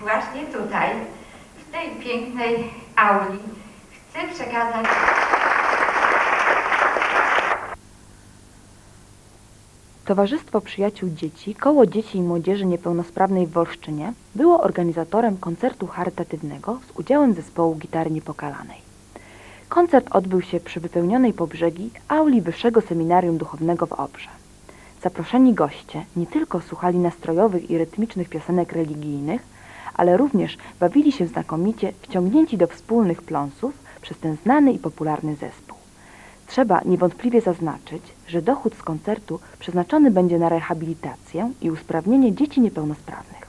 Właśnie tutaj, w tej pięknej auli, chcę przekazać Towarzystwo Przyjaciół Dzieci, Koło Dzieci i Młodzieży Niepełnosprawnej w Wolszczynie było organizatorem koncertu charytatywnego z udziałem zespołu gitary niepokalanej. Koncert odbył się przy wypełnionej po brzegi auli Wyższego Seminarium Duchownego w Obrze. Zaproszeni goście nie tylko słuchali nastrojowych i rytmicznych piosenek religijnych, ale również bawili się znakomicie wciągnięci do wspólnych pląsów przez ten znany i popularny zespół. Trzeba niewątpliwie zaznaczyć, że dochód z koncertu przeznaczony będzie na rehabilitację i usprawnienie dzieci niepełnosprawnych.